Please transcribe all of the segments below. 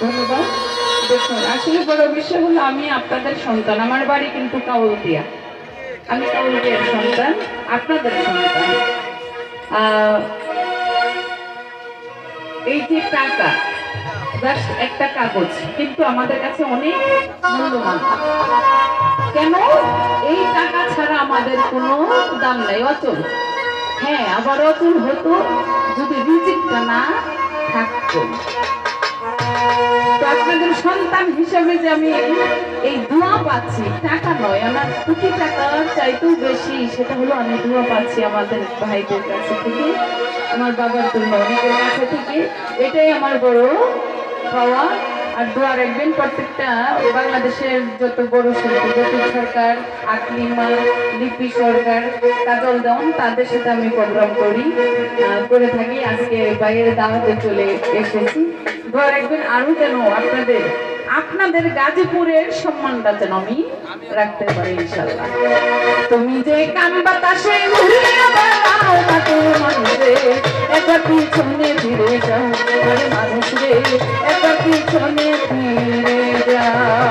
ধন্যবাদ। দেখুন, আসলে বড় বিষয় হলো আমি আপনাদের সন্তান, আমার বাড়ি কিন্তু কাউলদিয়া আমি কাউলদিয়ার সন্তান, আপনাদের সন্তান। এই যে টাকা জাস্ট একটা কাগজ, কিন্তু আমাদের কাছে অনেক মূল্যবান। কেন? এই টাকা ছাড়া আমাদের কোনো দাম নাই, অচল। হ্যাঁ আবার অচল হতো যদি রিজিকটা না থাকতো। আপনাদের সন্তান হিসেবে যে আমি এই দোয়া পাচ্ছি, টাকা নয়, আমার কোটি টাকা চাইতেও বেশি, সেটা হলো আমি দোয়া পাচ্ছি আমাদের ভাইদের কাছে থেকে, আমার বাবার জন্য, অনেকের কাছে থেকে। এটাই আমার বড় পাওয়া। আর দোয়া রাখবেন প্রত্যেকটা বাংলাদেশের যত বড় শিল্পী জ্যোতি সরকার, আকলিমা, লিপি সরকার, কাজল দেওয়ান, তাদের সাথে আমি প্রোগ্রাম করি করে থাকি। আজকে বাইরে দাওয়াতে চলে এসেছি। দোয়া রাখবেন আরও যেন আপনাদের আপনাদের গাজীপুরের সম্মানটা যেন আমি রাখতে পারি ইনশাল্লাহ তুমি যে কান বাতাসে একবার পিছনে ফিরে যাও মানুষ রে একবার পিছনে ফিরে যাও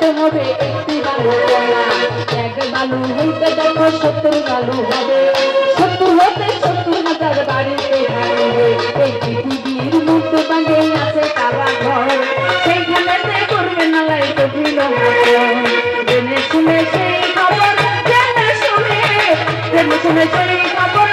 হইতে হবে একটি বালু এক বালু হইতে দেখো সত্তর বালু হবে। সত্তর হতে সত্তর হাজার বাড়িতে থাকবে এই পৃথিবীর মধ্যে বাঁধে আছে কারা ঘর। সেইখানেতে করবে না লাই তো জেনে শুনে সেই খবর, জেনে শুনে জেনে শুনে সেই খবর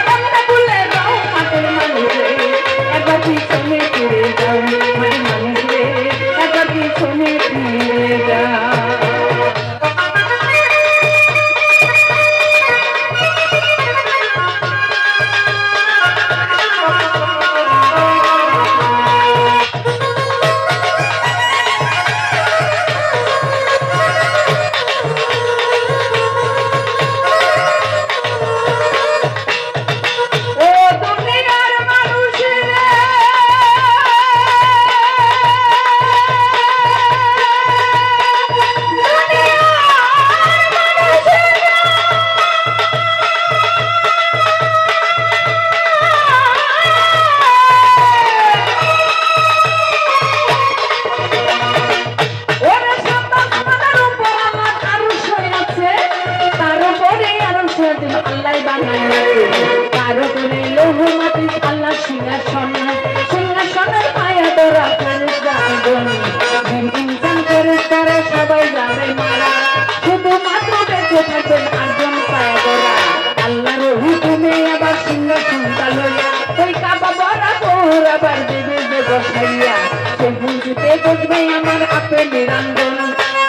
পুঁজিতে বসবে আমার আপে নিরঞ্জন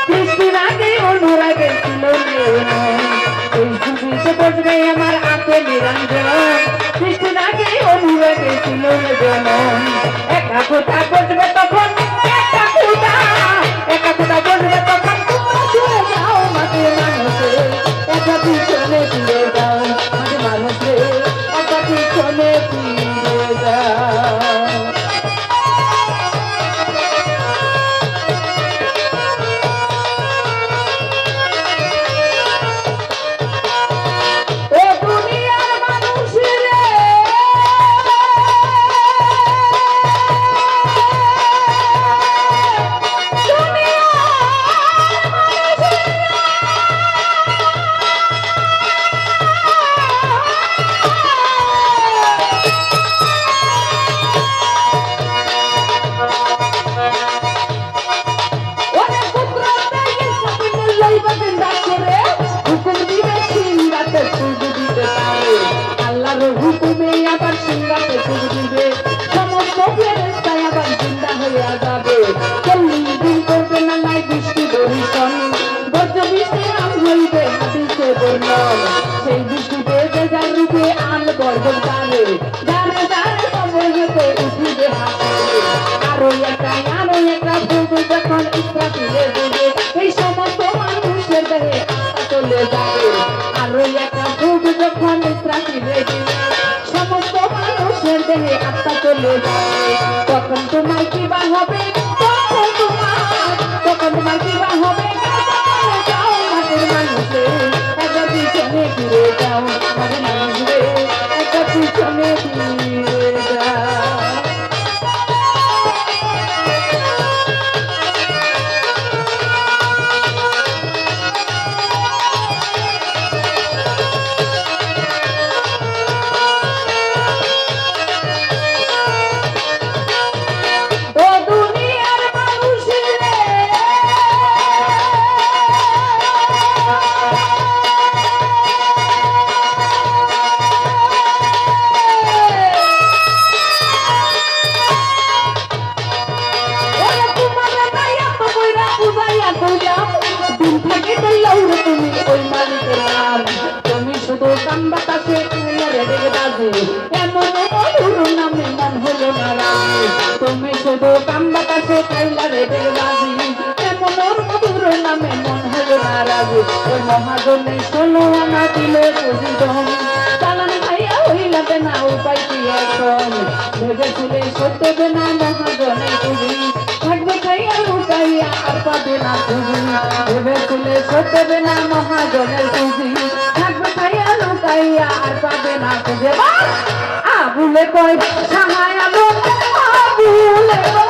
সৃষ্টির আগে অনুরাগে ছিল নিয়মন। বুঝবে আমার আপে নিরঞ্জন সৃষ্টির আগে অনুরাগে ছিল। একা কোথা বুঝবে তখন যাবে। চল্লিশ দিন করবে না, নাই বৃষ্টি বরিশন বজ্র বৃষ্টি আম হইবে হাতিতে বর্ণন সেই বৃষ্টিতে বেজার রূপে আম গর্জন তারে দাঁড়ে দাঁড়ে সময় হতে উঠিবে হাতে আরও একটা আরও একটা ফুল যখন ইচ্ছা ফিরে দেবে সেই সমস্ত মানুষের দেহে আশা চলে যাবে। আরও একটা ফুল যখন ইচ্ছা ফিরে দেবে, সমস্ত মানুষের দেহে আত্মা চলে যাবে। তখন তোমার কি বা হবে? তখন তোমার কি বা হবে তুমি, ওই মালিকের নাম। তুমি শুধু কান বাতাসে বাজে। এমন মধুর নামে মন হলো না রাজি তুমি শুধু কান বাতাসে কাইলারে রেগে বাজি। এমন মন না রাজি ওই মহাজনে ষোলো আনা দিলে উপায় কি এখন? সত্যবে না মহাজনে ভেবেছিলে না মহাজনের খুশি থাকবে খাইয়া লুকাইয়া আর পাবে না খুঁজে আবুলে কয় সাহায় আবুলে কয়